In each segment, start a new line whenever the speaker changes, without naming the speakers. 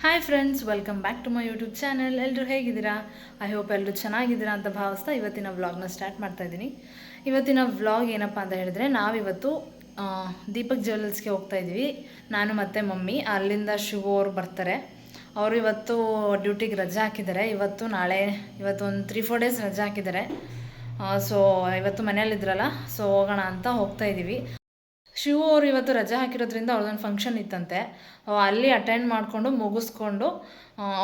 Hi friends welcome back to my YouTube channel ಎಲ್ಲರೂ ಹೇಗಿದ್ದೀರಾ? I hope ಎಲ್ಲರೂ ಚೆನ್ನಾಗಿದ್ದೀರಾ ಅಂತ ಭಾವಿಸ್ತಾ ಇವತ್ತಿನ ವ್ಲಾಗ್ನ ಸ್ಟಾರ್ಟ್ ಮಾಡ್ತಾ ಇದ್ದೀನಿ. ಇವತ್ತಿನ ವ್ಲಾಗ್ ಏನಪ್ಪ ಅಂತ ಹೇಳಿದ್ರೆ, ನಾವಿವತ್ತು ದೀಪಕ್ ಜ್ಯುವೆಲ್ಸ್ಗೆ ಹೋಗ್ತಾ ಇದ್ದೀವಿ. ನಾನು ಮತ್ತು ಮಮ್ಮಿ, ಅಲ್ಲಿಂದ ಶಿವು ಅವರು ಬರ್ತಾರೆ. ಅವರು ಇವತ್ತು ಡ್ಯೂಟಿಗೆ ರಜೆ ಹಾಕಿದ್ದಾರೆ. ಇವತ್ತು ನಾಳೆ, ಇವತ್ತು ಒಂದು ತ್ರೀ ಫೋರ್ ಡೇಸ್ ರಜೆ ಹಾಕಿದ್ದಾರೆ. ಸೊ ಇವತ್ತು ಮನೇಲಿದ್ರಲ್ಲ ಸೊ ಹೋಗೋಣ ಅಂತ ಹೋಗ್ತಾ ಇದ್ದೀವಿ. ಶಿವು ಅವರು ಇವತ್ತು ರಜೆ ಹಾಕಿರೋದ್ರಿಂದ ಅವ್ರದ್ದೊಂದು ಫಂಕ್ಷನ್ ಇತ್ತಂತೆ. ಅಲ್ಲಿ ಅಟೆಂಡ್ ಮಾಡಿಕೊಂಡು ಮುಗಿಸ್ಕೊಂಡು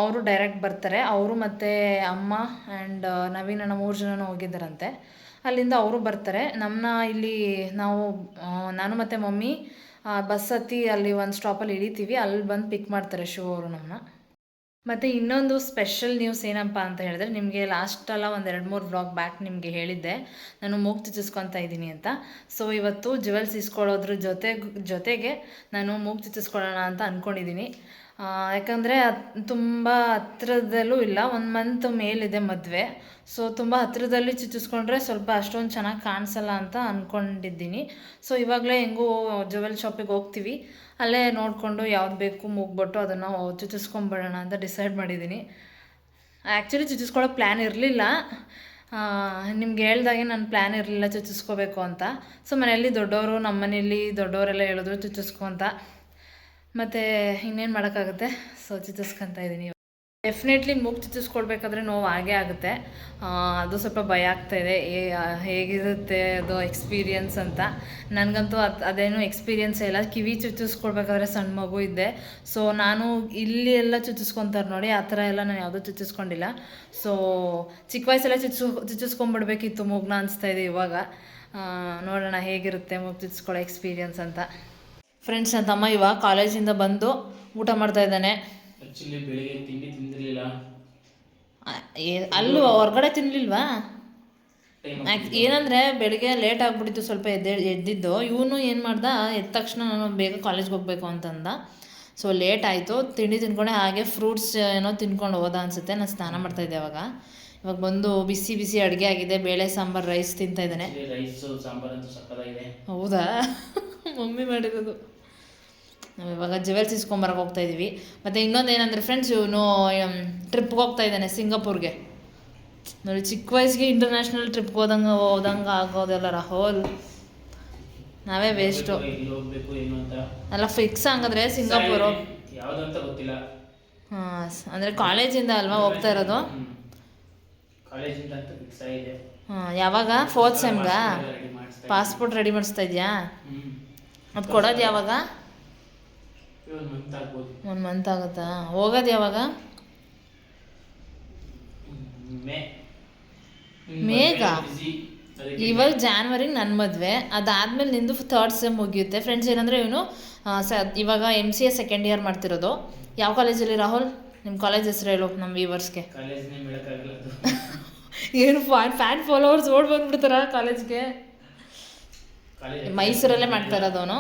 ಅವರು ಡೈರೆಕ್ಟ್ ಬರ್ತಾರೆ. ಅವರು ಮತ್ತು ಅಮ್ಮ ಆ್ಯಂಡ್ ನವೀನ್ ಅಣ್ಣ ಮೂರು ಜನನೂ ಹೋಗಿದ್ದಾರಂತೆ. ಅಲ್ಲಿಂದ ಅವರು ಬರ್ತಾರೆ. ನಮ್ಮನ್ನ ಇಲ್ಲಿ ನಾವು ನಾನು ಮತ್ತು ಮಮ್ಮಿ ಬಸ್ ಹತ್ತಿ ಅಲ್ಲಿ ಒಂದು ಸ್ಟಾಪಲ್ಲಿ ಇಳಿತೀವಿ. ಅಲ್ಲಿ ಬಂದು ಪಿಕ್ ಮಾಡ್ತಾರೆ ಶಿವು ಅವರು ನಮ್ಮನ್ನ ಮತ್ತು ಇನ್ನೊಂದು ಸ್ಪೆಷಲ್ ನ್ಯೂಸ್ ಏನಪ್ಪ ಅಂತ ಹೇಳಿದ್ರೆ, ನಿಮಗೆ ಲಾಸ್ಟಲ್ಲ ಒಂದು ಎರಡು ಮೂರು ಬ್ಲಾಗ್ ಬ್ಯಾಕ್ ನಿಮಗೆ ಹೇಳಿದ್ದೆ. ನಾನು ಮೂಗ್ ಚುಚ್ಚಿಸ್ಕೊತಾ ಇದ್ದೀನಿ ಅಂತ. ಸೊ ಇವತ್ತು ಜುವೆಲ್ಸ್ ಇಸ್ಕೊಳ್ಳೋದ್ರ ಜೊತೆ, ಜೊತೆಗೆ ನಾನು ಮೂಗ್ ಚುಚ್ಚಿಸ್ಕೊಳ್ಳೋಣ ಅಂತ ಅಂದ್ಕೊಂಡಿದ್ದೀನಿ ಯಾಕಂದರೆ ತುಂಬ ಹತ್ರದಲ್ಲೂ ಇಲ್ಲ, ಒಂದು ಮಂತ್ ಮೇಲಿದೆ ಮದುವೆ. ಸೊ ತುಂಬ ಹತ್ತಿರದಲ್ಲಿ ಚುಚ್ಚಿಸ್ಕೊಂಡ್ರೆ ಸ್ವಲ್ಪ ಅಷ್ಟೊಂದು ಚೆನ್ನಾಗಿ ಕಾಣಿಸಲ್ಲ ಅಂತ ಅಂದ್ಕೊಂಡಿದ್ದೀನಿ ಸೊ ಇವಾಗಲೇ ಹೆಂಗೂ ಜುವೆಲ್ ಶಾಪಿಗೆ ಹೋಗ್ತೀವಿ. ಅಲ್ಲೇ ನೋಡಿಕೊಂಡು ಯಾವ್ದು ಬೇಕು ಮುಗ್ಬಿಟ್ಟು ಅದನ್ನು ಚುಚ್ಚಿಸ್ಕೊಂಬಿಡೋಣ ಅಂತ ಡಿಸೈಡ್ ಮಾಡಿದ್ದೀನಿ. ಆ್ಯಕ್ಚುಲಿ ಚುಚ್ಚಿಸ್ಕೊಳ್ಳೋ ಪ್ಲ್ಯಾನ್ ಇರಲಿಲ್ಲ. ನಿಮ್ಗೆ ಹೇಳ್ದಾಗೆ ನನ್ನ ಪ್ಲ್ಯಾನ್ ಇರಲಿಲ್ಲ ಚುಚ್ಚಿಸ್ಕೋಬೇಕು ಅಂತ. ಸೊ ಮನೆಯಲ್ಲಿ ದೊಡ್ಡವರು ನಮ್ಮ ಮನೆಯಲ್ಲಿ ದೊಡ್ಡವರೆಲ್ಲ ಹೇಳಿದ್ರು ಚುಚ್ಚಿಸ್ಕೊ ಅಂತ. ಮತ್ತು ಇನ್ನೇನು ಮಾಡೋಕ್ಕಾಗುತ್ತೆ? ಸೊ ಚುಚ್ಚಿಸ್ಕೊತಾ ಇದ್ದೀನಿ ಡೆಫಿನೆಟ್ಲಿ ಮೂಗು ಚುಚ್ಚಿಸ್ಕೊಳ್ಬೇಕಾದ್ರೆ ನೋವು ಆಗೇ ಆಗುತ್ತೆ. ಅದು ಸ್ವಲ್ಪ ಭಯ ಆಗ್ತಾ ಇದೆ. ಹೇಗಿರುತ್ತೆ ಅದು ಎಕ್ಸ್ಪೀರಿಯನ್ಸ್ ಅಂತ. ನನಗಂತೂ ಅದು, ಅದೇನು ಎಕ್ಸ್ಪೀರಿಯನ್ಸ್ ಇಲ್ಲ. ಕಿವಿ ಚುಚ್ಚಿಸ್ಕೊಳ್ಬೇಕಾದ್ರೆ ಸಣ್ಣ ಮಗು ಇದ್ದೆ. ಸೊ ನಾನು ಇಲ್ಲಿ ಎಲ್ಲ ಚುಚ್ಚಿಸ್ಕೊತಾರೆ ನೋಡಿ, ಆ ಥರ ಎಲ್ಲ ನಾನು ಯಾವುದೂ ಚುಚ್ಚಿಸ್ಕೊಂಡಿಲ್ಲ. ಸೊ ಚಿಕ್ಕ ವಯಸ್ಸೆಲ್ಲ ಚುಚ್ಚು ಚುಚ್ಚಿಸ್ಕೊಂಬಿಡ್ಬೇಕಿತ್ತು ಮೂಗ್ನ ಅನಿಸ್ತಾ ಇದೆ ಇವಾಗ. ನೋಡೋಣ ಹೇಗಿರುತ್ತೆ ಮೂಗು ಚುಚ್ಚಿಸ್ಕೊಳ್ಳೋ ಎಕ್ಸ್ಪೀರಿಯನ್ಸ್ ಅಂತ. ಫ್ರೆಂಡ್ಸ್ ನನ್ನ ತಮ್ಮ ಇವಾಗ ಕಾಲೇಜಿಂದ ಬಂದು ಊಟ ಮಾಡ್ತಾ ಇದ್ದಾನೆ.
ಬೆಳಿಗ್ಗೆ ತಿಂಡಿ ತಿಂದಿರಲಿಲ್ಲ.
ಅಲ್ಲೂ ಹೊರಗಡೆ ಆಕ್- ಏನಂದ್ರೆ ಬೆಳಿಗ್ಗೆ ಲೇಟ್ ಆಗ್ಬಿಟ್ಟಿತ್ತು ಸ್ವಲ್ಪ ಎದ್ದೆ ಎದ್ದಿದ್ದು. ಇವನು ಏನು ಮಾಡ್ದ ಎದ್ದ ತಕ್ಷಣ ನಾನು ಬೇಗ ಕಾಲೇಜ್ಗೆ ಹೋಗ್ಬೇಕು ಅಂತಂದ. ಸೊ ಲೇಟ್ ಆಯಿತು. ತಿಂಡಿ ತಿನ್ಕೊಂಡೆ ಹಾಗೆ ಫ್ರೂಟ್ಸ್ ಏನೋ ತಿನ್ಕೊಂಡು ಹೋದ ಅನ್ಸುತ್ತೆ. ನಾನು ಸ್ನಾನ ಮಾಡ್ತಾ ಇದ್ದೆ ಅವಾಗ. ಇವಾಗ ಬಂದು ಬಿಸಿ ಬಿಸಿ ಅಡುಗೆ ಆಗಿದೆ. ಬೇಳೆ ಸಾಂಬಾರು ರೈಸ್ ತಿಂತಾ ಇದ್ದಾನೆ. ಹೌದಾ? ಮಮ್ಮಿ ಮಾಡಿರೋದು. ನಾವು ಇವಾಗ ಜುವೆಲ್ಸ್ ಇಸ್ಕೊಂಬರಕ್ಕೆ ಹೋಗ್ತಾ ಇದ್ದೀವಿ ಮತ್ತು ಇನ್ನೊಂದು ಏನಂದರೆ ಫ್ರೆಂಡ್ಸ್ ಇವನು ಟ್ರಿಪ್ಗೆ ಹೋಗ್ತಾ ಇದ್ದಾನೆ ಸಿಂಗಾಪುರ್ಗೆ. ನೋಡಿ ಚಿಕ್ಕ ವಯಸ್ಸಿಗೆ ಇಂಟರ್ನ್ಯಾಷನಲ್ ಟ್ರಿಪ್ಗೆ ಹೋದಂಗೆ ಹೋದಂಗೆ ಆಗೋದೆಲ್ಲ ರಾಹುಲ್. ನಾವೇ ವೇಸ್ಟು ಅಲ್ಲ ಫಿಕ್ಸ್ ಹಂಗಂದ್ರೆ ಸಿಂಗಾಪುರು. ಹಾಂ ಅಂದರೆ ಕಾಲೇಜಿಂದ ಅಲ್ವಾ ಹೋಗ್ತಾ ಇರೋದು? ಹಾಂ ಯಾವಾಗ? ಫೋರ್ತ್ ಸೆಮ್ಗಾ ಪಾಸ್ಪೋರ್ಟ್ ರೆಡಿ ಮಾಡಿಸ್ತಾ ಇದೆಯಾ? ಅದು ಕೊಡೋದು ಯಾವಾಗ?
ಒಂದು ಮಂತ್
ಆಗುತ್ತಾ? ಹೋಗೋದು ಯಾವಾಗ? ಮೇಗ? ಇವಾಗ ಜಾನ್ವರಿ ನನ್ನ ಮದುವೆ. ಅದಾದ್ಮೇಲೆ ನಿಂದು ಥರ್ಡ್ ಸೆಮ್ ಮುಗಿಯುತ್ತೆ. ಫ್ರೆಂಡ್ಸ್ ಏನಂದರೆ ಇವನು ಸ ಇವಾಗ M C A second year ಮಾಡ್ತಿರೋದು. ಯಾವ ಕಾಲೇಜಲ್ಲಿ ರಾಹುಲ್? ನಿಮ್ಮ ಕಾಲೇಜ್ ಹೆಸರು ಹೇಳು ನಮ್ಮ
ವೀವರ್ಸ್ಗೆ
ಏನು ಫ್ಯಾನ್ ಫ್ಯಾನ್ ಫಾಲೋವರ್ಸ್ ಓಡ್ ಬಂದ್ಬಿಡ್ತಾರ ಕಾಲೇಜ್ಗೆ
ಕಾಲೇಜ್
ಮೈಸೂರಲ್ಲೇ ಮಾಡ್ತಾ ಇರೋದು ಅವನು.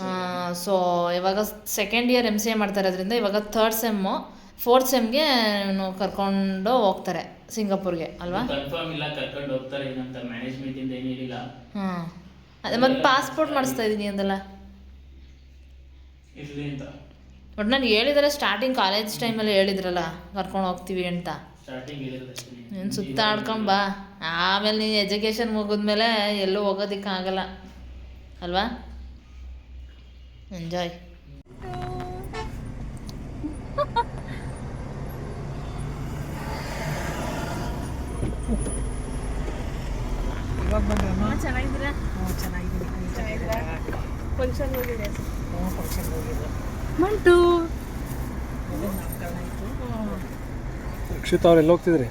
ಹ್ಮ್
ಸೊ ಇವಾಗ second year M C A ಮಾಡ್ತಾ ಇರೋದ್ರಿಂದ ಇವಾಗ ಥರ್ಡ್ ಸೆಮ್ಮು ಫೋರ್ತ್ ಸೆಮ್ಗೆ ಕರ್ಕೊಂಡು ಹೋಗ್ತಾರೆ ಸಿಂಗಾಪುರ್ಗೆ ಅಲ್ವಾ?
ಏನು
ಹಾಂ. ಅದೇ ಮತ್ತೆ ಪಾಸ್ಪೋರ್ಟ್ ಮಾಡಿಸ್ತಾ ಇದ್ದೀನಿ ಅಂದಲ್ಲ? ಬಟ್ ನಾನು ಹೇಳಿದರೆ ಸ್ಟಾರ್ಟಿಂಗ್ ಕಾಲೇಜ್ ಟೈಮಲ್ಲಿ ಹೇಳಿದ್ರಲ್ಲ ಕರ್ಕೊಂಡು ಹೋಗ್ತೀವಿ ಅಂತ. ನೀನು ಸುತ್ತಾಡ್ಕೊಂಬ ಆಮೇಲೆ ನೀನು ಎಜುಕೇಷನ್ ಮುಗಿದ್ಮೇಲೆ ಎಲ್ಲೂ ಹೋಗೋದಕ್ಕಾಗಲ್ಲ. ಅಲ್ವಾ? ಎಂಜಾಯ್ ಚೆನ್ನಾಗಿದ್ದೀರಾ? ಫಂಕ್ಷನ್ ಹೋಗಿದೆ. ಮಂಟು.
ರಕ್ಷಿತ್ ಅವ್ರು ಎಲ್ಲಿ ಹೋಗ್ತಿದ್ರಿ?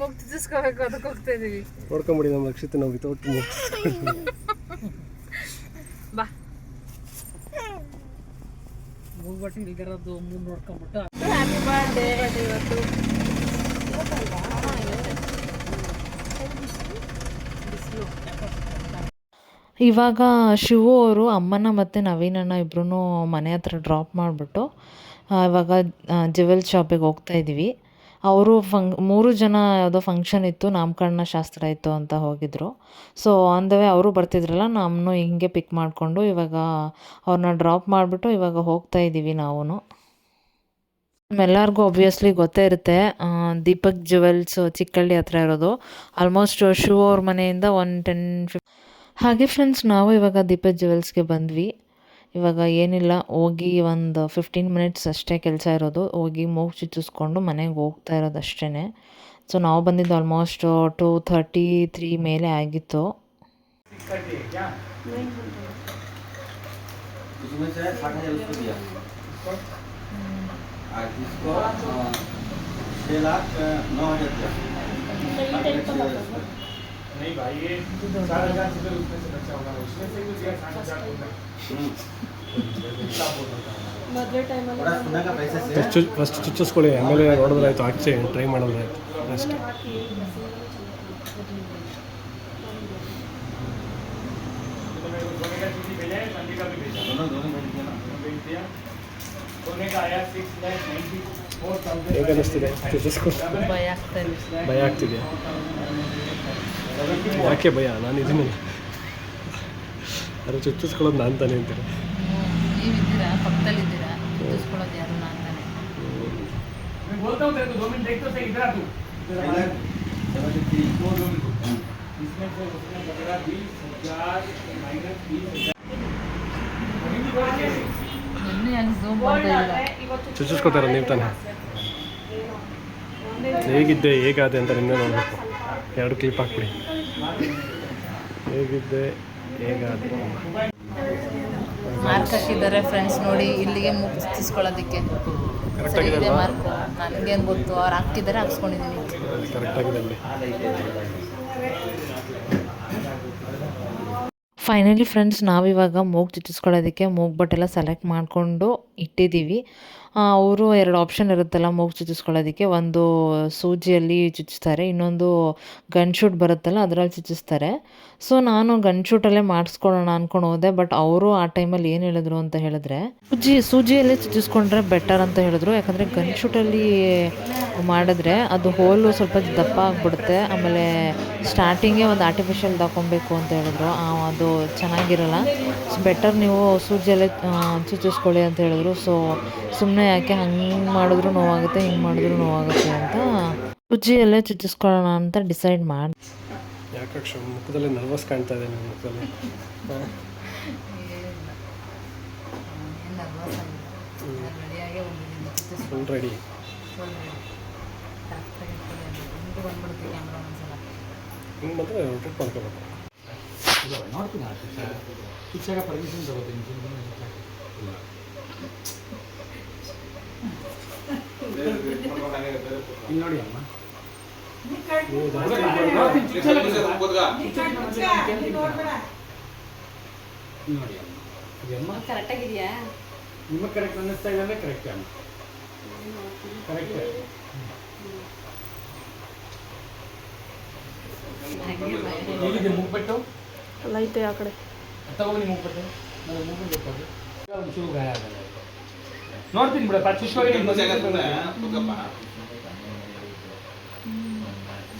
ಮುಗ್ದು ತಿಸ್ಕೋಬೇಕು ಅದಕ್ಕೆ ಹೋಗ್ತಾ ಇದೀವಿ
ನೋಡ್ಕೊಂಬಿಡಿ ನಮ್ಮ ರಕ್ಷಿತ ನಾವು ವಿತೌಟ್
ಬಾ.
ಹೋಗ್ಬಿಟ್ಟು ಇಲ್ದಿರೋದು ನೋಡ್ಕೊಂಬಿಟ್ಟು.
ಹ್ಯಾಪಿ ಬರ್ಡೇ ಇವತ್ತು. ಇವಾಗ ಶಿವು ಅವರು ಅಮ್ಮನ ಮತ್ತು ನವೀನಣ್ಣ ಇಬ್ಬರೂ ಮನೆ ಹತ್ರ ಡ್ರಾಪ್ ಮಾಡಿಬಿಟ್ಟು ಇವಾಗ ಜುವೆಲ್ ಶಾಪಿಗೆ ಹೋಗ್ತಾ ಇದ್ದೀವಿ
ಅವರು ಫಂ ಮೂರು ಜನ ಯಾವುದೋ ಫಂಕ್ಷನ್ ಇತ್ತು, ನಾಮಕರಣ ಶಾಸ್ತ್ರ ಇತ್ತು ಅಂತ ಹೋಗಿದ್ದರು ಸೊ ಆನ್ ದ ವೇ ಅವರು ಬರ್ತಿದ್ರಲ್ಲ ನಮ್ಮನ್ನು ಹಿಂಗೆ ಪಿಕ್ ಮಾಡಿಕೊಂಡು ಇವಾಗ ಅವ್ರನ್ನ ಡ್ರಾಪ್ ಮಾಡಿಬಿಟ್ಟು ಇವಾಗ ಹೋಗ್ತಾ ಇದ್ದೀವಿ ನಾವು ಎಲ್ಲರಿಗೂ ಒಬ್ವಿಯಸ್ಲಿ ಗೊತ್ತೇ ಇರುತ್ತೆ ದೀಪಕ್ ಜುವೆಲ್ಸ್ ಚಿಕ್ಕಳ್ಳಿ ಹತ್ರ ಇರೋದು. ಆಲ್ಮೋಸ್ಟ್ ಶೂ ಅವ್ರ ಮನೆಯಿಂದ ಒನ್ ಟೆನ್ ಫಿಫ್ ಹಾಗೆ ಫ್ರೆಂಡ್ಸ್ ನಾವು ಇವಾಗ ದೀಪಕ್ ಜುವೆಲ್ಸ್ಗೆ ಬಂದ್ವಿ. ಇವಾಗ ಏನಿಲ್ಲ ಹೋಗಿ ಒಂದು ಫಿಫ್ಟೀನ್ ಮಿನಿಟ್ಸ್ ಅಷ್ಟೇ ಕೆಲಸ ಇರೋದು ಹೋಗಿ ಮೂಗು ಚುಚ್ಚಿಸ್ಕೊಂಡು ಮನೆಗೆ ಹೋಗ್ತಾ ಇರೋದು ಅಷ್ಟೇ ಸೊ ನಾವು ಬಂದಿದ್ದು ಆಲ್ಮೋಸ್ಟ್ ಟೂ ಥರ್ಟಿ ತ್ರೀ ಮೇಲೆ ಆಗಿತ್ತು
उसमें से साठ हजार उसको दिया और इसको अ, छः लाख अ, नौ हजार
नहीं भाई ये चार हजार से तो उसमें से बचा होगा उसमें से कुछ दिया साठ हजार बोल रहा
हम्म।
हिसाब बोल रहा था
बड़ा सोने का पैसा से
ಫಸ್ಟ್ ಫಸ್ಟ್ ಚುಚ್ಚಿಸ್ಕೊಳ್ಳಿ ಆಮೇಲೆ ನೋಡಿದ್ರಾಯ್ತು ಹಾಕ್ಸಿ ಟ್ರೈ ಮಾಡಿದ್ರಾಯ್ತು ಅಷ್ಟೇ
तो मेरे को सोने का चीज़ी भेजा है चांदी का भी भेजा
दोनों दोनों भेज दिया ना
भेज दिया सोने का आया six lakh ninety four thousand
ಹೇಗೆ ಅನ್ನಿಸ್ತಿದೆ ಚುಚ್ಚಿಸ್ಕೊಂಡು
ಭಯ ಆಗ್ತಾ ಇದೆ
ಭಯ ಆಗ್ತಿದೆಯಾ ಯಾಕೆ ಭಯ ನಾನು ಇದೀನಿ ಅದು ಚುಚ್ಚಿಸ್ಕೊಳ್ಳೋದು ನಾನು ತಾನೇ ಅಂತೀನಿ
ನೀವಿದ್ದೀರಾ ಪಕ್ಕದಲ್ಲಿದ್ದೀರಾ ಚುಚ್ಚಿಸ್ಕೊಳ್ಳೋದು ಯಾರು ನಾನು ತಾನೆ
मैं बोलता हूँ तेरे को दो मिनट देख तो सही इधर आ तू
छः लाख सेवेंटी थ्री
दो दो मिनट इसमें से उसने पकड़ा बीस हजार माइनस बीस हजार वही भी बोल के
ಇನ್ನೂ ಹೆಂಗೆ ಝೂಮ್ ಮಾಡ್ತಾ ಇಲ್ಲ
ಚುಚ್ಚಿಸ್ಕೊತಾರೆ ನೀವು ತಾನೇ ಹೇಗಿದ್ದೆ ಹೇಗಾದೆ ಅಂತ ನಿನ್ನೆ ನೋಡಬೇಕು ಎರಡು ಕ್ಲಿಪ್ ಹಾಕ್ಬಿಡಿ. ಹೇಗಿದ್ದೆ ಹೇಗಾದೆ
ಮಾರ್ಕ್ ಹಾಕಿದ್ದಾರೆ ಫ್ರೆಂಡ್ಸ್ ನೋಡಿ ಇಲ್ಲಿಗೆ ಮುಗಿಸ್ಕೊಳ್ಳೋದಕ್ಕೆ. ಸರಿಗಿದೆ ಮಾರ್ಕ್ ನನಗೇನು ಗೊತ್ತು ಅವ್ರು ಹಾಕ್ತಿದ್ದಾರೆ ಹಾಕ್ಸ್ಕೊಂಡಿದ್ದೀನಿ
ಕರೆಕ್ಟಾಗಿದೆ
ಫೈನಲಿ ಫ್ರೆಂಡ್ಸ್ ನಾವಿವಾಗ ಮೂಗು ಚುಚ್ಚಿಸ್ಕೊಳ್ಳೋದಕ್ಕೆ ಮೂಗು ಬಟ್ಟೆಲ್ಲ ಸೆಲೆಕ್ಟ್ ಮಾಡಿಕೊಂಡು ಇಟ್ಟಿದ್ದೀವಿ. ಅವರು ಎರಡು ಆಪ್ಷನ್ ಇರುತ್ತಲ್ಲ ಮೂಗು ಚುಚ್ಚಿಸ್ಕೊಳ್ಳೋದಕ್ಕೆ. ಒಂದು ಸೂಜಿಯಲ್ಲಿ ಚುಚ್ಚಿಸ್ತಾರೆ, ಇನ್ನೊಂದು ಗನ್ ಶೂಟ್ ಬರುತ್ತಲ್ಲ ಅದರಲ್ಲಿ ಚುಚ್ಚಿಸ್ತಾರೆ. ಸೊ ನಾನು ಗನ್ ಶೂಟಲ್ಲೇ ಮಾಡಿಸ್ಕೊಳ್ಳೋಣ ಅಂದ್ಕೊಂಡು ಹೋದೆ ಬಟ್ ಅವರು ಆ ಟೈಮಲ್ಲಿ ಏನು ಹೇಳಿದ್ರು ಅಂತ ಹೇಳಿದ್ರೆ, ಸೂಜಿ, ಸೂಜಿಯಲ್ಲೇ ಚುಚ್ಚಿಸ್ಕೊಂಡ್ರೆ ಬೆಟರ್ ಅಂತ ಹೇಳಿದ್ರು. ಯಾಕಂದರೆ ಗನ್ ಶೂಟಲ್ಲಿ ಮಾಡಿದ್ರೆ ಅದು ಹೋಲು ಸ್ವಲ್ಪ ದಪ್ಪ ಆಗಿಬಿಡುತ್ತೆ, ಆಮೇಲೆ ಸ್ಟಾರ್ಟಿಂಗೇ ಒಂದು ಆರ್ಟಿಫಿಷಿಯಲ್ ತಗೊಬೇಕು ಅಂತ ಹೇಳಿದ್ರು. ಆ, ಅದು ಚೆನ್ನಾಗಿರಲ್ಲ. ಸೊ ಬೆಟರ್ ನೀವು ಸೂಜಿಯಲ್ಲೇ ಚುಚ್ಚಿಸ್ಕೊಳ್ಳಿ ಅಂತ ಹೇಳಿದ್ರು. ಸೊ ಸುಮ್ಮನೆ ಯಾಕೆ ಹಂಗೆ ಮಾಡಿದ್ರು ನೋವಾಗುತ್ತೆ ಹಿಂಗೆ ಮಾಡಿದ್ರು ನೋವಾಗುತ್ತೆ ಅಂತ ಸೂಜಿಯಲ್ಲೇ ಚುಚ್ಚಿಸ್ಕೊಳ್ಳೋಣ ಅಂತ ಡಿಸೈಡ್ ಮಾಡಿ
ಮುಖದಲ್ಲಿ ನರ್ವಸ್ ಕಾಣ್ತಾ ಇದೆ ನಿಮ್ಮ ಮುಖದಲ್ಲಿ? ರೆಡಿ ಹಿಂಗೆ ಬಂದರೆ ಟ್ರಿಪ್ ಮಾಡ್ಕೋಬೇಕು.
ನೋಡ್ತೀನಿ ಶಿಕ್ಷಕ ಪರ್ಮಿಷನ್ ತಗೋತೀನಿ ಇಲ್ಲಿ. ನೋಡಿ ಅಮ್ಮ. ನೋಡಿ ಅಮ್ಮ.
ಕರೆಕ್ಟಾಗಿದೆಯಾ
ನಿಮಗೆ ಕರೆಕ್ಟ್ ಅನ್ನಿಸ್ತಾ ಇದೆ ಅಂದರೆ ಕರೆಕ್ಟ್ ಅಮ್ಮ. ಕರೆಕ್ಟ್ ಹೇಗಿದೆ ಮುಗ್ಬಿಟ್ಟು?
ಲೈಟ್ ಆ ಕಡೆ.
ತಗೋಗಿ ಮುಗ್ಬಿಟ್ಟು. ನನಗೆ ಮುಗ್ಬಿಟ್ಟು ಬೇಕಾದ್ರೆ ಒಂಚೂರು ಗಾಯ ಆಗಲ್ಲ ನೋಡ್ತೀನಿ ಬಿಡ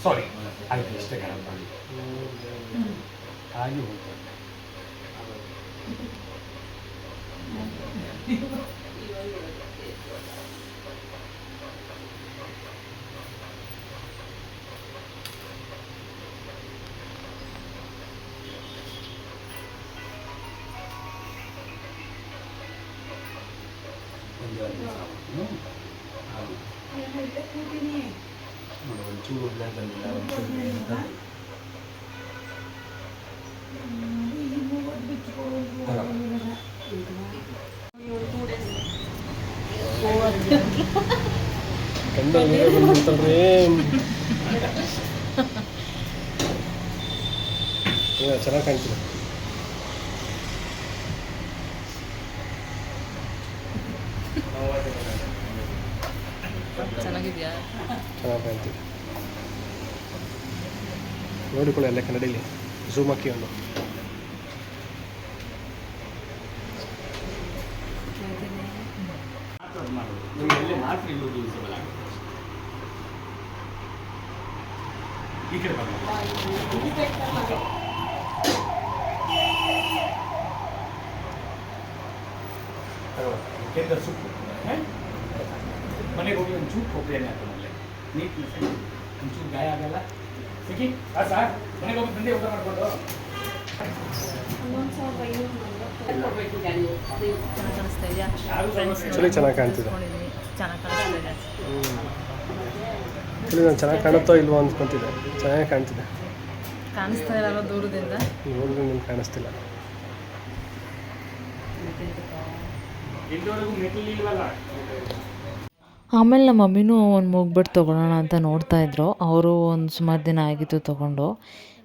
ಸಾರಿ ಆಯ್ತು ಅಷ್ಟೇ ಕಣಪ್ಪ ಹಾಗೆ ಹೋಗ್ತದೆ ನೋಡಿ
ಇಲ್ಲ ಚೆನ್ನಾಗಿ ಕಾಣ್ತಿದೆ
ಚೆನ್ನಾಗಿದೆಯಾ?
ಚೆನ್ನಾಗಿ ಕಾಣ್ತಿದೆ. ನೋಡಿಕೊಳ್ಳಿ ಅಲ್ಲೇ ಕನ್ನಡಿಲಿ ಝೂಮ್ ಹಾಕಿ ಒಂದು
ನಿಮಗೆ ಎಲ್ಲಿ ಮಾತ್ರ ಇಲ್ಲೂ ಯೂಸಬಲ್ ಆಗುತ್ತೆ ಈ ಕಡೆ ಬನ್ನಿ ಕೆಂದ ಸೂಪ್ ಮನೆಗೆ ಹೋಗಿ ಒಂಚೂರು ಕೊಬ್ಬರಿ ಎಣ್ಣೆ ಹಾಕೊಂಡ್ಲೆ ನೀಟ್ನೆಸ್ ಒಂಚೂರು ಗಾಯ ಆಗಲ್ಲ. ಸಿಕ್ಕಿ? ಆ ಸಾರ್ ಮನೆಗೆ ಹೋಗಿ ಬಂದು ಊಟ ಮಾಡ್ಕೊಂಡು.
ಚೆನ್ನಾಗಿ
ಕಾಣ್ತಿದೆ.
ಚೆನ್ನಾಗಿ
ನಾನು ಚೆನ್ನಾಗಿ ಕಾಣುತ್ತೋ ಇಲ್ವೋ ಅನ್ಕೊಂತಿದ್ದೆ ಚೆನ್ನಾಗಿ ಕಾಣ್ತಿದೆ.
ಕಾಣಿಸ್ತಾ ಇರಲ್ಲ ದೂರದಿಂದ?
ನೋಡಿದ್ರೆ ನಿಮ್ಗೆ ಕಾಣಿಸ್ತಿಲ್ಲ.
ಆಮೇಲೆ ನಮ್ಮ ಮಮ್ಮಿನೂ ಒಂದು ಮುಗ್ಬಿಟ್ಟು ತೊಗೊಳೋಣ ಅಂತ ನೋಡ್ತಾ ಇದ್ರು. ಅವರು ಒಂದು ಸುಮಾರು ದಿನ ಆಗಿತ್ತು ತೊಗೊಂಡು.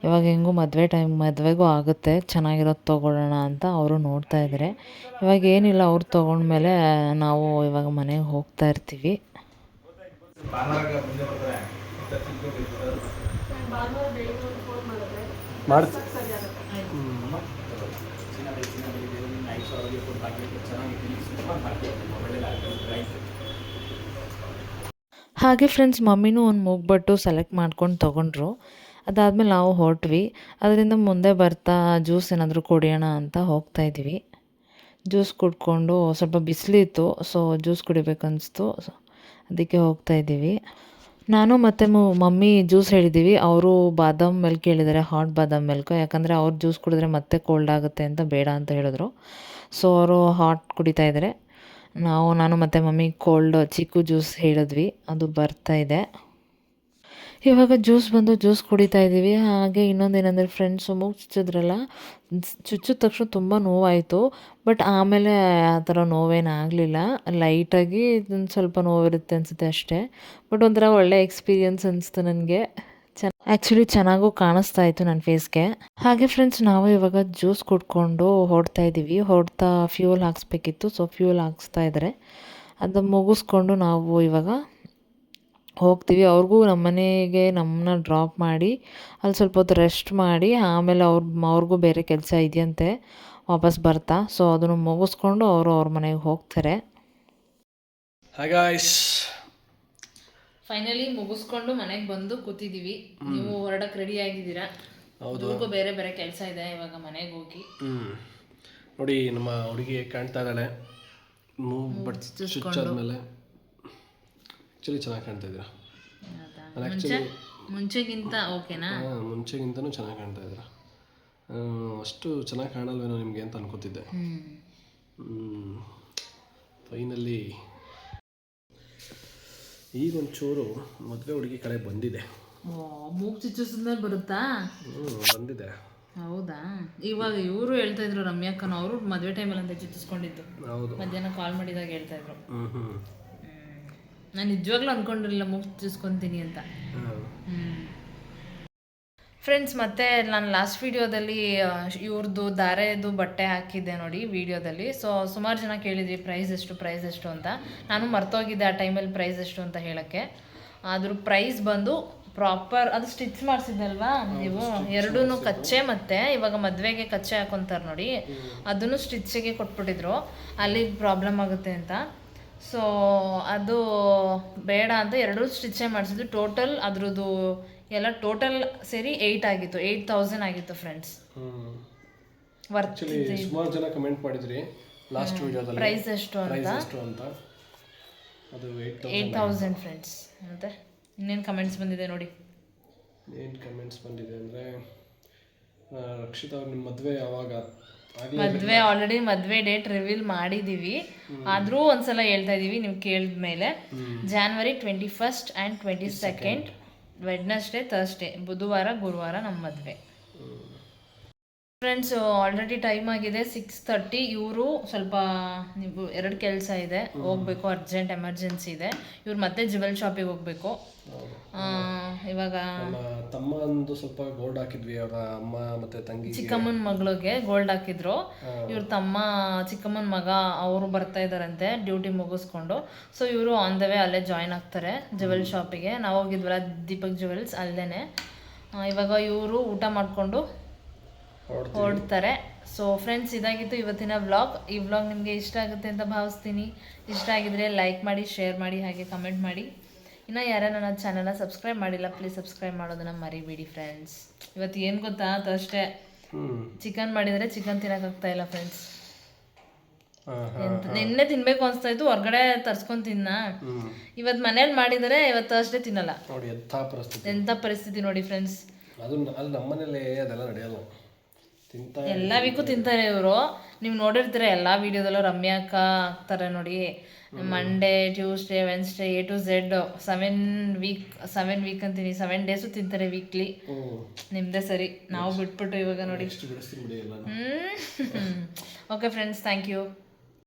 ಇವಾಗ ಹೆಂಗೂ ಮದುವೆ ಟೈಮ್ ಮದುವೆಗೂ ಆಗುತ್ತೆ. ಚೆನ್ನಾಗಿರೋದು ತೊಗೊಳ್ಳೋಣ ಅಂತ ಅವರು ನೋಡ್ತಾ ಇದ್ದಾರೆ ಇವಾಗ ಏನಿಲ್ಲ ಅವ್ರು ತೊಗೊಂಡ್ಮೇಲೆ ನಾವು ಇವಾಗ ಮನೆಗೆ ಹೋಗ್ತಾ ಇರ್ತೀವಿ. ಹಾಗೆ ಫ್ರೆಂಡ್ಸ್ ಮಮ್ಮಿನೂ ಒಂದು ಮೂಗ್ಬಟ್ಟು ಸೆಲೆಕ್ಟ್ ಮಾಡ್ಕೊಂಡು ತೊಗೊಂಡ್ರು. ಅದಾದಮೇಲೆ ನಾವು ಹೊರಟ್ವಿ. ಅದರಿಂದ ಮುಂದೆ ಬರ್ತಾ ಜ್ಯೂಸ್ ಏನಾದರೂ ಕುಡಿಯೋಣ ಅಂತ ಹೋಗ್ತಾ ಇದ್ವಿ. ಜ್ಯೂಸ್ ಕುಡ್ಕೊಂಡು ಸ್ವಲ್ಪ ಬಿಸಿಲಿತ್ತು, ಸೊ ಜ್ಯೂಸ್ ಕುಡಿಬೇಕನ್ನಿಸ್ತು ಅದಕ್ಕೆ ಹೋಗ್ತಾ ಇದ್ದೀವಿ. ನಾನು ಮತ್ತು ಮಮ್ಮಿ ಜ್ಯೂಸ್ ಹೇಳಿದ್ದೀವಿ. ಅವರು ಬಾದಾಮ್ ಮಿಲ್ಕ್ ಹೇಳಿದ್ದಾರೆ, ಹಾಟ್ ಬಾದಾಮ್ ಮಿಲ್ಕ್. ಯಾಕಂದರೆ ಅವ್ರು ಜ್ಯೂಸ್ ಕುಡಿದ್ರೆ ಮತ್ತೆ ಕೋಲ್ಡ್ ಆಗುತ್ತೆ ಅಂತ ಬೇಡ ಅಂತ ಹೇಳಿದ್ರು. ಸೊ ಅವರು ಹಾಟ್ ಕುಡಿತಾ ಇದ್ದಾರೆ. ನಾವು, ನಾನು ಮತ್ತು ಮಮ್ಮಿ ಕೋಲ್ಡ್ ಚಿಕ್ಕು ಜ್ಯೂಸ್ ಹೇಳಿದ್ವಿ. ಅದು ಬರ್ತಾ ಇದೆ. ಇವಾಗ ಜ್ಯೂಸ್ ಬಂದು ಜ್ಯೂಸ್ ಕುಡಿತಾ ಇದ್ದೀವಿ. ಹಾಗೆ ಇನ್ನೊಂದು ಏನಂದರೆ ಫ್ರೆಂಡ್ಸು ಮೂಗು ಚುಚ್ಚಿದ್ರಲ್ಲ ಚುಚ್ಚಿದ ತಕ್ಷಣ ತುಂಬ ನೋವಾಯಿತು. ಬಟ್ ಆಮೇಲೆ ಆ ಥರ ನೋವೇನಾಗಲಿಲ್ಲ ಲೈಟಾಗಿ ಇದೊಂದು ಸ್ವಲ್ಪ ನೋವಿರುತ್ತೆ ಅನಿಸುತ್ತೆ ಅಷ್ಟೇ. ಬಟ್ ಒಂಥರ ಒಳ್ಳೆ ಎಕ್ಸ್ಪೀರಿಯನ್ಸ್ ಅನಿಸ್ತು ನನಗೆ. ಚೆನ್ನ ಆ್ಯಕ್ಚುಲಿ ಚೆನ್ನಾಗೂ ಕಾಣಿಸ್ತಾ ಇತ್ತು ನನ್ನ ಫೇಸ್ಗೆ ಹಾಗೆ ಫ್ರೆಂಡ್ಸ್ ನಾವು ಇವಾಗ ಜ್ಯೂಸ್ ಕುಡ್ಕೊಂಡು ಹೊಡ್ತಾ ಇದ್ದೀವಿ. ಹೊಡ್ತಾ ಫ್ಯೂಲ್ ಹಾಕ್ಸ್ಬೇಕಿತ್ತು. ಸೊ ಫ್ಯೂಲ್ ಹಾಕ್ಸ್ತಾ ಇದ್ದಾರೆ. ಅದು ಮುಗಿಸ್ಕೊಂಡು ನಾವು ಇವಾಗ ಹೋಗ್ತೀವಿ ಅವ್ರಿಗೂ ನಮ್ಮ ಮನೆಗೆ ನಮ್ಮನ್ನ ಡ್ರಾಪ್ ಮಾಡಿ ಅಲ್ಲಿ ಸ್ವಲ್ಪ ಹೊತ್ತು ರೆಸ್ಟ್ ಮಾಡಿ ಆಮೇಲೆ ಅವ್ರ ಅವ್ರಿಗೂ ಬೇರೆ ಕೆಲಸ ಇದೆಯಂತೆ ವಾಪಸ್ ಬರ್ತಾ. ಸೊ ಅದನ್ನು ಮುಗಿಸ್ಕೊಂಡು ಅವರು ಅವ್ರ ಮನೆಗೆ ಹೋಗ್ತಾರೆ. ಫೈನಲಿ ಮುಗಿಸ್ಕೊಂಡು ಮನೆಗೆ ಬಂದು ಕೂತಿದ್ದೀವಿ ನೀವು ಹೊರಡಕ್ಕೆ ರೆಡಿ ಆಗಿದ್ದೀರಾ? ಹೌದು. ಬೇರೆ ಬೇರೆ ಕೆಲಸ ಇದೆ ಇವಾಗ ಮನೆಗೆ ಹೋಗಿ.
ಹ್ಞೂ ನೋಡಿ ನಮ್ಮ ಹುಡುಗಿ ಕಾಣ್ತಾ ಇದ್ದಾಳೆ. ಮೂವ್ ಬಟ್ ಚುಚ್ಚಾದ್ಮೇಲೆ ಆ್ಯಕ್ಚುಲಿ ಚೆನ್ನಾಗಿ ಕಾಣ್ತಾ ಇದ್ದೀರಾ? ನಾನು ಆ್ಯಕ್ಚುಲಿ
ಮುಂಚೆಗಿಂತ ಓಕೆನಾ?
ಮುಂಚೆಗಿಂತನೂ ಚೆನ್ನಾಗಿ ಕಾಣ್ತಾ ಇದ್ದೀರಾ? ಆ, ಅಷ್ಟು ಚೆನ್ನಾಗಿ ಕಾಣಲ್ವೇನೋ ನಿಮಗೆ ಅಂತ ಅನ್ಕೋತಿದ್ದೆ. ಫೈನಲ್ಲಿ ಈಗ ಒಂಚೂರು ಮದುವೆ ಹುಡುಗಿ ಕಡೆ ಬಂದಿದೆ.
ಮೂಗ್ ಚುಚ್ಚಿಸಿದ್ಮೇಲೆ ಬರುತ್ತಾ?
ಹ್ಞೂ ಬಂದಿದೆ.
ಹೌದಾ? ಇವಾಗ ಇವರು ಹೇಳ್ತಾ ಇದ್ರು ರಮ್ಯಾಕ್ಕನ ಅವರು ಮದುವೆ ಟೈಮಲ್ಲಿ ಅಂತ ಚುಚ್ಚಿಸ್ಕೊಂಡಿದ್ದು.
ಹೌದು.
ಮಧ್ಯಾಹ್ನ ಕಾಲ್ ಮಾಡಿದಾಗ ಹೇಳ್ತಾ ಇದ್ರು.
ಹ್ಞೂ ಹ್ಞೂ
ನಾನು ನಿಜವಾಗ್ಲೂ ಅನ್ಕೊಂಡಿರಲಿಲ್ಲ ಮೂಗು ಅಂತ. ಫ್ರೆಂಡ್ಸ್ ಮತ್ತೆ ನಾನು ಲಾಸ್ಟ್ ವಿಡಿಯೋದಲ್ಲಿ ಇವ್ರದ್ದು ದಾರೆದು ಬಟ್ಟೆ ಹಾಕಿದ್ದೆ ನೋಡಿ ವಿಡಿಯೋದಲ್ಲಿ ಸೊ ಸುಮಾರು ಜನ ಕೇಳಿದ್ವಿ ಪ್ರೈಸ್ ಎಷ್ಟು ಪ್ರೈಸ್ ಎಷ್ಟು ಅಂತ? ನಾನು ಮರ್ತೋಗಿದ್ದೆ ಆ ಟೈಮಲ್ಲಿ ಪ್ರೈಸ್ ಎಷ್ಟು ಅಂತ ಹೇಳೋಕ್ಕೆ. ಅದ್ರ ಪ್ರೈಸ್ ಬಂದು ಪ್ರಾಪರ್ ಅದು ಸ್ಟಿಚ್ ಮಾಡಿಸಿದ್ದಲ್ವಾ ನೀವು ಎರಡೂ ಕಚ್ಚೆ ಮತ್ತೆ ಇವಾಗ ಮದುವೆಗೆ ಕಚ್ಚೆ ಹಾಕೊಂತಾರೆ ನೋಡಿ. ಅದನ್ನು ಸ್ಟಿಚ್ಗೆ ಕೊಟ್ಬಿಟ್ಟಿದ್ರು. ಅಲ್ಲಿ ಪ್ರಾಬ್ಲಮ್ ಆಗುತ್ತೆ ಅಂತ. ಸೊ ಅದು ಬೇಡ ಅಂತ ಎರಡೂ ಸ್ಟಿಚ್ಚೇ ಮಾಡಿಸಿದ್ದು ಟೋಟಲ್ ಅದ್ರದ್ದು ಎಲ್ಲ ಟೋಟಲ್ ಸೇರಿ ಏಯ್ಟ್ ಆಗಿತ್ತು. ಏಯ್ಟ್ ತೌಸಂಡ್ ಆಗಿತ್ತು ಫ್ರೆಂಡ್ಸ್ ವರ್ತ್
ಸುಮಾರು ಜನ ಕಮೆಂಟ್ ಮಾಡಿದ್ರಿ ಲಾಸ್ಟ್ ವಿಡಿಯೋದಲ್ಲಿ
ಪ್ರೈಸ್ ಎಷ್ಟು ಅಂತ?
ಪ್ರೈಸ್ ಎಷ್ಟು ಅಂತ? ಅದು ಏಯ್ಟ್
ತೌಸಂಡ್ ಫ್ರೆಂಡ್ಸ್ ಮತ್ತೆ ಇನ್ನೇನು ಕಮೆಂಟ್ಸ್ ಬಂದಿದೆ ನೋಡಿ.
ಏನು ಕಮೆಂಟ್ಸ್ ಬಂದಿದೆ ಅಂದರೆ ರಕ್ಷಿತಾ ಅವ್ರು ನಿಮ್ಮ ಮದುವೆ ಯಾವಾಗ?
ಮದುವೆ ಆಲ್ರೆಡಿ ಮದ್ವೆ ಡೇಟ್ ರಿವೀಲ್ ಮಾಡಿದೀವಿ. ಆದರೂ ಒಂದ್ಸಲ ಹೇಳ್ತಾ ಇದೀವಿ ನೀವು ಕೇಳಿದ ಮೇಲೆ January twenty first and twenty second Wednesday Thursday ಬುಧವಾರ ಗುರುವಾರ ನಮ್ಮ ಮದುವೆ. ಫ್ರೆಂಡ್ಸ್ ಆಲ್ರೆಡಿ ಟೈಮ್ ಆಗಿದೆ ಸಿಕ್ಸ್ ತರ್ಟಿ ಇವರು ಸ್ವಲ್ಪ ನೀವು ಎರಡು ಕೆಲಸ ಇದೆ. ಹೋಗ್ಬೇಕು ಅರ್ಜೆಂಟ್ ಎಮರ್ಜೆನ್ಸಿ ಇದೆ. ಇವ್ರು ಮತ್ತೆ ಜುವೆಲ್ ಶಾಪಿಗೆ ಹೋಗ್ಬೇಕು. ಇವಾಗ
ತಮ್ಮ ಒಂದು ಸ್ವಲ್ಪ ಗೋಲ್ಡ್ ಹಾಕಿದ್ವಿ. ಅವರ ಅಮ್ಮ ಮತ್ತೆ ತಂಗಿ
ಚಿಕ್ಕಮ್ಮನ ಮಗಳಿಗೆ ಗೋಲ್ಡ್ ಹಾಕಿದ್ರು. ಇವ್ರ ತಮ್ಮ ಚಿಕ್ಕಮ್ಮನ ಮಗ ಅವರು ಬರ್ತಾ ಇದ್ದಾರಂತೆ ಡ್ಯೂಟಿ ಮುಗಿಸ್ಕೊಂಡು. ಸೊ ಇವರು ಆನ್ ದ ವೇ ಅಲ್ಲೇ ಜಾಯ್ನ್ ಆಗ್ತಾರೆ ಜುವೆಲ್ ಶಾಪಿಗೆ ನಾವು ಹೋಗಿದ್ವಲ್ಲ ದೀಪಕ್ ಜುವೆಲ್ಸ್ ಅಲ್ಲೇನೆ. ಇವಾಗ ಇವರು ಊಟ ಮಾಡಿಕೊಂಡು
ಹೊಡ್ದು
ಹೊರಡ್ತಾರೆ ಸೊ ಫ್ರೆಂಡ್ಸ್ ಇದಾಗಿತ್ತು ಇವತ್ತಿನ ವ್ಲಾಗ್ ಈ ವ್ಲಾಗ್ ನಿಮಗೆ ಇಷ್ಟ ಆಗುತ್ತೆ ಅಂತ ಭಾವಿಸ್ತೀನಿ. ಇಷ್ಟ ಆಗಿದ್ರೆ ಲೈಕ್ ಮಾಡಿ ಶೇರ್ ಮಾಡಿ ಹಾಗೆ ಕಮೆಂಟ್ ಮಾಡಿ. ಇನ್ನು ಯಾರು ನನ್ನ ಚಾನಲ್ನ ಸಬ್ಸ್ಕ್ರೈಬ್ ಮಾಡಿಲ್ಲ ಪ್ಲೀಸ್ ಸಬ್ಸ್ಕ್ರೈಬ್ ಮಾಡೋದನ್ನ ಮರಿಬೇಡಿ ಫ್ರೆಂಡ್ಸ್ ಇವತ್ತು ಏನು ಗೊತ್ತಾ? ಅಷ್ಟೇ. ಚಿಕನ್ ಮಾಡಿದರೆ ಚಿಕನ್ ತಿನ್ನೋಕ್ಕಾಗ್ತಾ ಇಲ್ಲ ಫ್ರೆಂಡ್ಸ್ ನಿನ್ನೆ ತಿನ್ಬೇಕು ಅನ್ಸ್ತಾ ಇತ್ತು ಹೊರ್ಗಡೆ ತರ್ಸ್ಕೊಂಡ್ ತಿನ್ನ.
ಇವತ್
ಇವತ್ತು ಮನೇಲಿ ಮಾಡಿದರೆ ಇವತ್ತು ಅಷ್ಟೇ ತಿನ್ನಲ್ಲ.
ನೋಡಿ ಎಂಥ ಪರಿಸ್ಥಿತಿ.
ಎಂಥ ಪರಿಸ್ಥಿತಿ ನೋಡಿ ಫ್ರೆಂಡ್ಸ್
ಅದು ಅಲ್ಲಿ ನಮ್ಮನೇಲಿ ಅದೆಲ್ಲ ನಡೆಯಲ್ಲ.
ಎಲ್ಲ ವೀಕು ತಿಂತಾರೆ ಇವರು. ನೀವು ನೋಡಿರ್ತೀರ ಎಲ್ಲ ವೀಡಿಯೋದಲ್ಲೂ ರಮ್ಯಾ ಅಕ್ಕ ಹಾಕ್ತಾರೆ ನೋಡಿ. Monday Tuesday Wednesday A to Z seven week seven week ಅಂತೀನಿ. ಸೆವೆನ್ ಡೇಸು ತಿಂತಾರೆ ವೀಕ್ಲಿ ನಿಮ್ಮದೇ ಸರಿ. ನಾವು ಬಿಟ್ಬಿಟ್ಟು ಇವಾಗ ನೋಡಿ. ಹ್ಞೂ ಓಕೆ ಫ್ರೆಂಡ್ಸ್ ಥ್ಯಾಂಕ್ ಯು